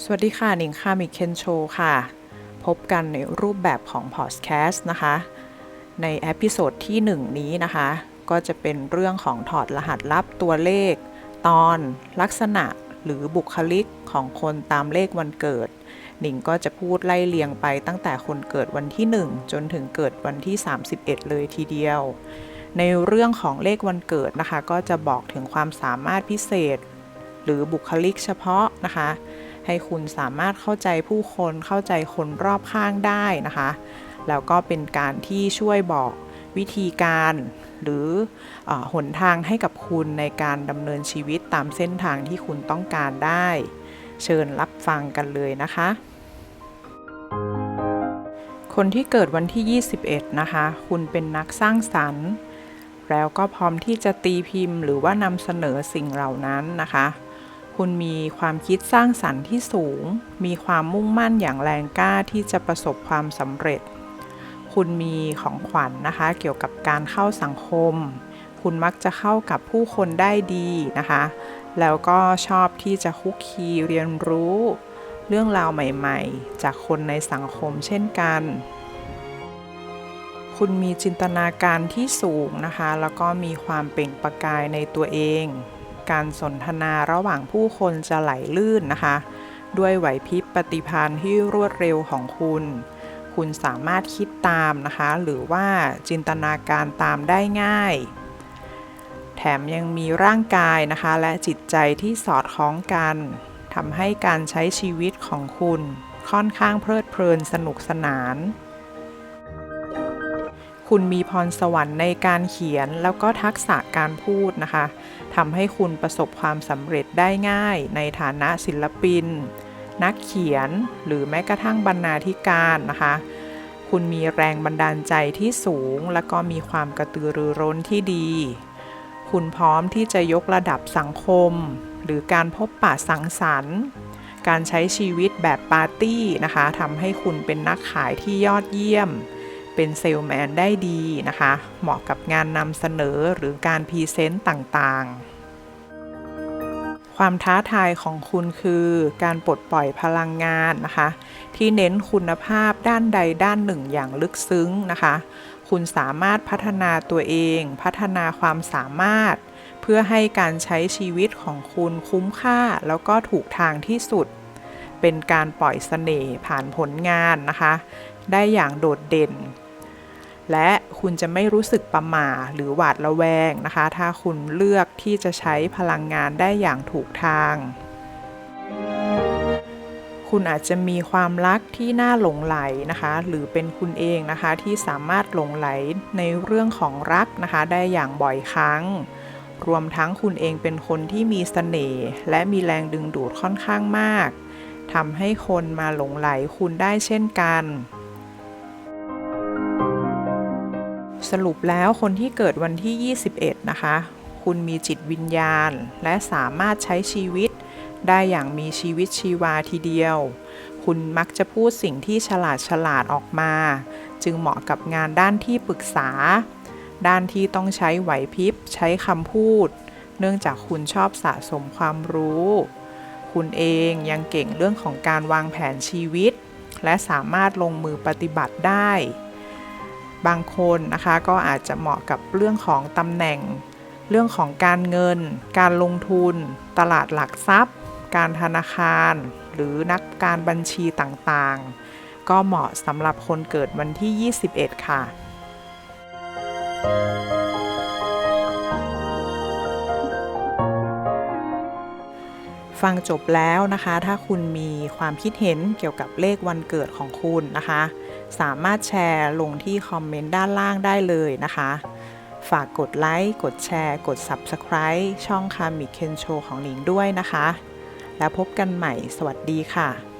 สวัสดีค่ะหนิงค่ะมิเคนโชค่ะ พบกันในรูปแบบของพอดแคสต์นะคะ ในเอพิโซดที่ 1 นี้นะคะ ก็จะเป็นเรื่องของถอดรหัสลับตัวเลข ตอนลักษณะหรือบุคลิกของคนตามเลขวันเกิด หนิงก็จะพูดไล่เลียงไปตั้งแต่คนเกิดวันที่ 1 จนถึงเกิดวันที่ 31 เลยทีเดียว ในเรื่องของเลขวันเกิดนะคะ ก็จะบอกถึงความสามารถพิเศษ หรือบุคลิกเฉพาะนะคะ ให้คุณสามารถเข้าใจผู้คนเข้าใจคนรอบข้างได้นะคะ แล้วก็เป็นการที่ช่วยบอกวิธีการหรืออหนทางให้กับคุณในการดำเนินชีวิตตามเส้นทางที่คุณต้องการได้ เชิญรับฟังกันเลยนะคะ คนที่เกิดวันที่ 21 นะคะ คุณเป็นนักสร้างสรรค์ แล้วก็พร้อมที่จะตีพิมพ์ หรือว่านำเสนอสิ่งเหล่านั้นนะคะ คุณมีความคิดสร้างสรรค์ที่สูง มีความมุ่งมั่นอย่างแรงกล้าที่จะประสบความสำเร็จ คุณมีของขวัญนนะคะ เกี่ยวกับการเข้าสังคม คุณมักจะเข้ากับผู้คนได้ดีนะคะ แล้วก็ชอบที่จะคุกคีเรียนรู้ เรื่องราวใหม่ๆ จากคนในสังคมเช่นกัน คุณมีจินตนาการที่สูงนะคะ แล้วก็มีความเปล่งประกายในตัวเอง การสนทนาระหว่างผู้คนจะไหลลื่นนะคะ ด้วยไหวพริบปฏิภาณที่รวดเร็วของคุณ คุณสามารถคิดตามนะคะ หรือว่าจินตนาการตามได้ง่าย แถมยังมีร่างกายนะคะ และจิตใจที่สอดคล้องกันทำให้การใช้ชีวิตของคุณค่อนข้างเพลิดเพลินสนุกสนาน คุณมีพรสวรรค์ในการเขียนแล้วก็ทักษะการพูดนะคะทำให้คุณประสบความสำเร็จได้ง่ายในฐานะศิลปิน นักเขียนหรือแม้กระทั่งบรรณาธิการนะคะ คุณมีแรงบันดาลใจที่สูง และก็มีความกระตือรือร้นที่ดี คุณพร้อมที่จะยกระดับสังคม หรือการพบปะสังสรรค์การใช้ชีวิตแบบปาร์ตี้นะคะทำให้คุณเป็นนักขายที่ยอดเยี่ยม เป็นเซลแมนได้ดีนะคะ เหมาะกับงานนำเสนอหรือการพรีเซนต์ต่างๆ ความท้าทายของคุณคือการปลดปล่อยพลังงานนะคะ ที่เน้นคุณภาพด้านใดด้านหนึ่งอย่างลึกซึ้งนะคะ คุณสามารถพัฒนาตัวเอง พัฒนาความสามารถ เพื่อให้การใช้ชีวิตของคุณคุ้มค่าแล้วก็ถูกทางที่สุด เป็นการปล่อยเสน่ห์ผ่านผลงานนะคะได้อย่างโดดเด่น และคุณจะไม่รู้สึกประหม่าหรือหวาดระแวงนะคะ ถ้าคุณเลือกที่จะใช้พลังงานได้อย่างถูกทาง คุณอาจจะมีความรักที่น่าหลงไหลนะคะ หรือเป็นคุณเองนะคะที่สามารถหลงไหลในเรื่องของรักนะคะ ได้อย่างบ่อยครั้ง รวมทั้งคุณเองเป็นคนที่มีเสน่ห์และมีแรงดึงดูดค่อนข้างมากทำให้คนมาหลงไหลคุณได้เช่นกัน สรุปแล้วคนที่เกิดวันที่ 21 นะคะ คุณมีจิตวิญญาณ และสามารถใช้ชีวิต ได้อย่างมีชีวิตชีวาทีเดียว คุณมักจะพูดสิ่งที่ฉลาดฉลาดออกมา จึงเหมาะกับงานด้านที่ปรึกษา ด้านที่ต้องใช้ไหวพริบ ใช้คำพูด เนื่องจากคุณชอบสะสมความรู้ คุณเองยังเก่งเรื่องของการวางแผนชีวิต และสามารถลงมือปฏิบัติได้ บางคนนะคะก็อาจจะเหมาะกับเรื่องของตำแหน่ง เรื่องของการเงิน การลงทุน ตลาดหลักทรัพย์ การธนาคาร หรือนักการบัญชีต่างๆ ก็เหมาะสำหรับคนเกิดวันที่ 21 ค่ะฟังจบแล้วนะคะ ถ้าคุณมีความคิดเห็นเกี่ยวกับเลขวันเกิดของคุณนะคะ สามารถแชร์ลงที่คอมเมนต์ด้านล่างได้เลยนะคะ ฝากกดไลค์ กดแชร์ กด Subscribe ช่องคามิเคนโชของหนิงด้วยนะคะ แล้วพบกันใหม่ สวัสดีค่ะ